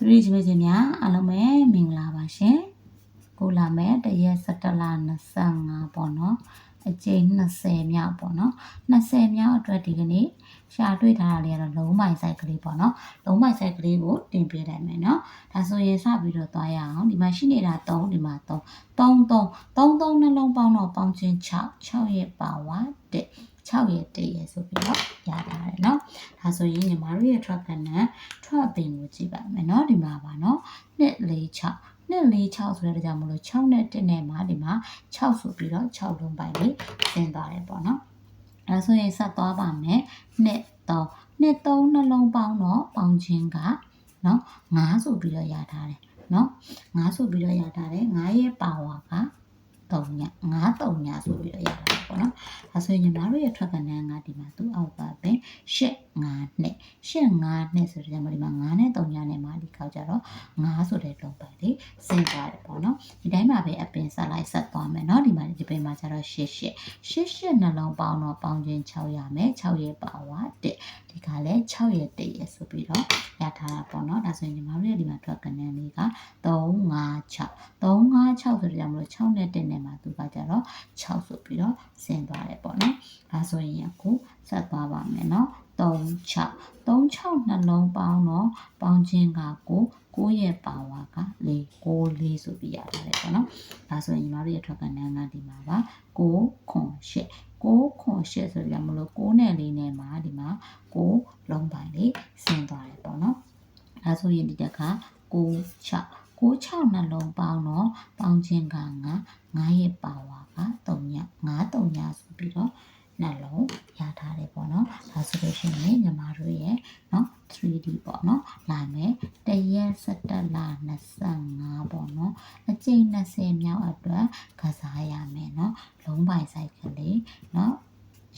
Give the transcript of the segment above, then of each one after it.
သူတို့ကြီးမချင်းများအားလုံးပဲမင်္ဂလာပါရှင်ကိုလာမဲ့တရက်17လ25ပေါ့နော်အကျိန်20မြောက်ပေါ့နော်20မြောက်အတွက်ဒီကနေ့ရှာတွေ့ထားတာလေးကတော့လုံးမိုင်ဆိုင်ကလေးပေါ့နော်လုံးမိုင်ဆိုင်ကလေးကိုတင်ပြလိုက်မယ်နော်ဒါဆိုရင်စပြီးတော့သွားရအောင်ဒီမှာရှိနေတာ3ဒီမှာ3 3 3 3 3နှလုံးပေါင်းတော့ပေါင်းချင်း6 6ရဲ့ပါဝါ1 6ရဲ့1ရဲ့ဆိုပြီးတော့ရထားတယ်နော်ဒါဆိုရင်ညီမတို့ရဲ့ track ကနန် track ပင်ကိုကြည့်ပါမယ်เนาะဒီမှာပါเนาะ2 4 6 2 4 6ဆိုတဲ့ကြောင့်မလို့6နဲ့1နဲ့မှာဒီမှာ6ဆိုပြီးတော့6လုံးပိုင်းလေးဆင်းသွားတယ်ပေါ့เนาะအဲဆိုရင်ဆက်သွားပါမယ်2 3 2 3နှလုံးပေါင်းတော့ပေါင်းခြင်းကเนาะ9ဆိုပြီးတော့ရထားတယ်เนาะ9ဆိုပြီးတော့ရထားတယ်9ရဲ့ပါဝါက3ည9 3ညဆိုပြီးတော့ရတာ ပေါ့နော်။ဒါဆိုရင်ညီမတို့ရဲ့ထွက်ကနန်းကဒီမှာသူ့အောက်ကပဲ8 5နဲ့8 5နဲ့ဆိုတော့ဒီမှာ9နဲ့3ညနဲ့မှာဒီခေါက်ကြတော့9ဆိုတဲ့လုံးပဲလေစင်သွားတယ်ပေါ့နော်။ဒီတိုင်းမှာပဲအပင်ဆက်လိုက်ဆက်သွားမယ်နော်။ဒီမှာဒီပင်မှာကျတော့8 8 8 8နှလုံးပေါင်းတော့ပေါင်းခြင်း6ရမယ်6ရဲ့ပါဝါ1ဒီကလည်း6ရဲ့1ရဲ့ဆိုပြီးတော့ရထားတာပေါ့နော်။ဒါဆိုရင်ညီမတို့ရဲ့ဒီမှာထွက်ကနန်းလေးက3 5 6 3 5 6ဆိုတော့ကြောင့်မလို့6နဲ့1နဲ့မှာသူကကြတော့6ဆိုပြီးတော့ဆ င်းသွားတယ်ပေါ့နော်။ဒါဆိုရင်အခုဆက်သွားပါမယ်နော်။3 6 3 6နှလုံးပေါင်းတော့ပေါင်းခြင်းကကို9ရဲ့ပါဝါက4 9 4ဆိုပြီးရတယ်ပေါ့နော်။ဒါဆိုရင်ညီမတို့ရဲ့ထွက်ကနန်းကဒီမှာပါ9ခွန်8 9ခွန်8ဆိုကြမလို့9နဲ့4နဲ့မှာဒီမှာ9လုံးပိုင်းလေးဆင်းသွားတယ်ပေါ့နော်။ဒါဆိုရင်ဒီတက်က9 6 6 6နှလုံးပေါင်းတော့ပေါင်းခြင်းက9 9ရဲ့ပါဝါက3ည9 3ညဆိုပြီးတော့နှလုံးရထားတယ်ပေါ့နော်။ဒါဆိုလို့ရှိရင်ညီမတို့ရဲ့နော် 3D ပေါ့နော်။လာမယ်တရက်17လ25ပေါ့နော်။အချိန်20မြောက်အတွက်ကစားရမယ်နော်။လုံးပိုင်ဆိုင်ကလေးနော်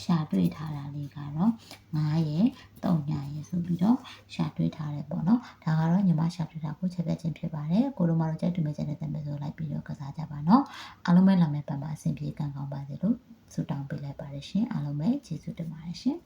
ရှာတွေ့ထားတာလေးကတော့9ရဲ့3ညာရဲ့ဆိုပြီးတော့ရှာတွေ့ထားတယ်ပေါ့နော် ကတော့ညီမရှာတွေ့တာကိုချက်ပြချင်းဖြစ်ပါတယ်ကိုလိုမတို့ကြိုက်တူမဲ့ချက်တဲ့တမ်းပဲဆိုလိုက်ပြီးတော့ကစားကြပါနော်အားလုံးပဲလာမယ့်ပတ်မှာအဆင်ပြေကံကောင်းပါစေလို့ဆုတောင်းပေးလိုက်ပါတယ်ရှင်အားလုံးပဲကျေးဇူးတင်ပါတယ်ရှင်